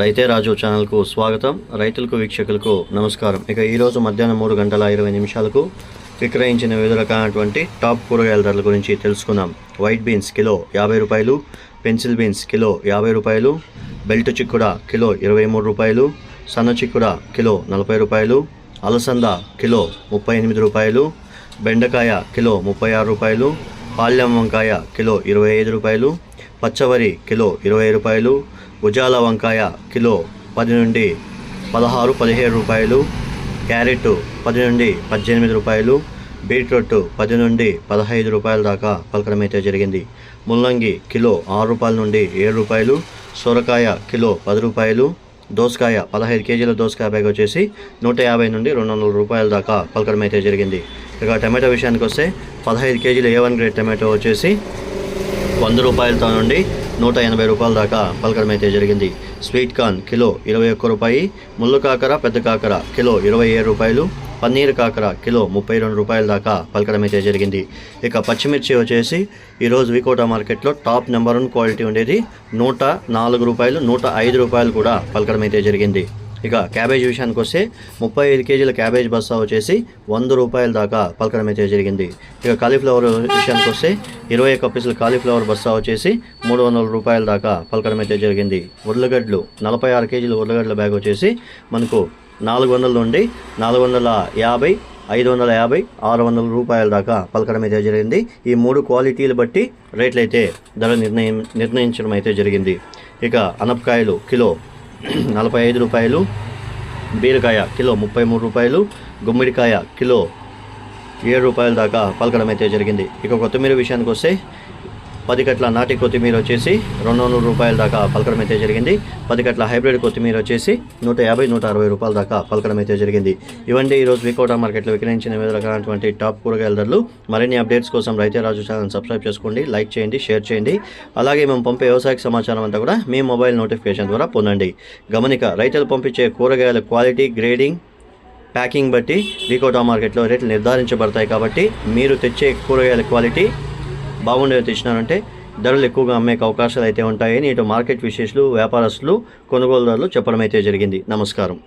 రైతే రాజు ఛానల్కు స్వాగతం. రైతులకు వీక్షకులకు నమస్కారం. ఇక ఈరోజు మధ్యాహ్నం మూడు గంటల ఇరవై నిమిషాలకు విక్రయించిన వివిధ రకాలైనటువంటి టాప్ కూరగాయల ధరల గురించి తెలుసుకుందాం. వైట్ బీన్స్ కిలో యాభై రూపాయలు పెన్సిల్ బీన్స్ కిలో యాభై రూపాయలు బెల్ట్ చిక్కుడ కిలో ఇరవై మూడు రూపాయలు సన్న చిక్కుడ కిలో నలభై రూపాయలు అలసంద కిలో ముప్పై ఎనిమిది రూపాయలు బెండకాయ కిలో ముప్పై ఆరు రూపాయలు పాల్యం వంకాయ కిలో ఇరవై ఐదు రూపాయలు పచ్చవరి కిలో ఇరవై రూపాయలు ఉజాల వంకాయ కిలో పది నుండి పదహారు పదిహేడు రూపాయలు క్యారెట్ పది నుండి పద్దెనిమిది రూపాయలు బీట్రూట్ పది నుండి పదహైదు రూపాయల దాకా పలకడం అయితే జరిగింది. ముల్లంగి కిలో ఆరు రూపాయల నుండి ఏడు రూపాయలు సొరకాయ కిలో పది రూపాయలు దోసకాయ పదహైదు కేజీల దోసకాయ బ్యాగ్ వచ్చేసి నూట యాభై నుండి రెండు వందల రూపాయల దాకా పలకడం అయితే జరిగింది. ఇక టమాటో విషయానికి వస్తే పదహైదు కేజీల ఏ వన్ గ్రేడ్ టమాటో వచ్చేసి వంద రూపాయలతో నుండి నూట ఎనభై రూపాయల దాకా పలకడం అయితే జరిగింది. స్వీట్ కార్న్ కిలో ఇరవై ఒక్క రూపాయి ముళ్ళు కాకర పెద్ద కాకర కిలో ఇరవై ఏడు రూపాయలు పన్నీర్ కాకర కిలో ముప్పై రెండు రూపాయల దాకా పలకడం అయితే జరిగింది. ఇక పచ్చిమిర్చి వచ్చేసి ఈరోజు వికోటా మార్కెట్లో టాప్ నెంబర్ వన్ క్వాలిటీ ఉండేది. నూట నాలుగు రూపాయలు నూట ఐదు రూపాయలు కూడా పలకడం అయితే జరిగింది. ఇక క్యాబేజ్ విషయానికి వస్తే ముప్పై ఐదు కేజీల క్యాబేజ్ బస్తా వచ్చేసి వంద రూపాయల దాకా పలకడం అయితే జరిగింది. ఇక కాలీఫ్లవర్ విషయానికి వస్తే ఇరవై ఒక్క పీసుల కాలీఫ్లవర్ బస్తా వచ్చేసి మూడు వందల రూపాయల దాకా పలకడం అయితే జరిగింది. ఉర్లగడ్డలు నలభై ఆరు కేజీల ఉర్లగడ్డల బ్యాగ్ వచ్చేసి మనకు నాలుగు వందల నుండి నాలుగు వందల యాభై ఐదు వందల యాభై ఆరు వందల రూపాయల దాకా పలకడం అయితే జరిగింది. ఈ మూడు క్వాలిటీలు బట్టి రేట్లు అయితే ధర నిర్ణయం నిర్ణయించడం అయితే జరిగింది. ఇక అనపకాయలు కిలో నలభై ఐదు రూపాయలు బీరకాయ కిలో ముప్పై మూడు రూపాయలు గుమ్మడికాయ కిలో ఏడు రూపాయల దాకా పలకడం అయితే జరిగింది. ఇక కొత్తిమీర విషయానికి వస్తే పది కట్ల నాటి కొత్తిమీర వచ్చేసి రెండు వందల రూపాయల దాకా పలకడం అయితే జరిగింది. పది కట్ల హైబ్రిడ్ కొత్తిమీర వచ్చేసి నూట యాభై నూట అరవై రూపాయల దాకా పలకడం అయితే జరిగింది. ఇవన్నీ ఈరోజు వికోటా మార్కెట్లో విక్రయించిన వివిధ రకాలైనటువంటి టాప్ కూరగాయల ధరలు. మరిన్ని అప్డేట్స్ కోసం రైతే రాజు ఛానల్ సబ్స్క్రైబ్ చేసుకోండి లైక్ చేయండి షేర్ చేయండి. అలాగే మేము పంపే వ్యవసాయ సమాచారం అంతా కూడా మీ మొబైల్ నోటిఫికేషన్ ద్వారా పొందండి. గమనిక రైతులు పంపించే కూరగాయల క్వాలిటీ గ్రేడింగ్ ప్యాకింగ్ బట్టి వికోటా మార్కెట్లో రేట్లు నిర్ధారించబడతాయి కాబట్టి మీరు తెచ్చే కూరగాయల క్వాలిటీ బాగుండేవి తెచ్చినారంటే ధరలు ఎక్కువగా అమ్మే అవకాశాలు అయితే ఉంటాయని ఇటు మార్కెట్ విశేషాలు వ్యాపారస్తులు కొనుగోలుదారులు చెప్పడం అయితే జరిగింది. నమస్కారం.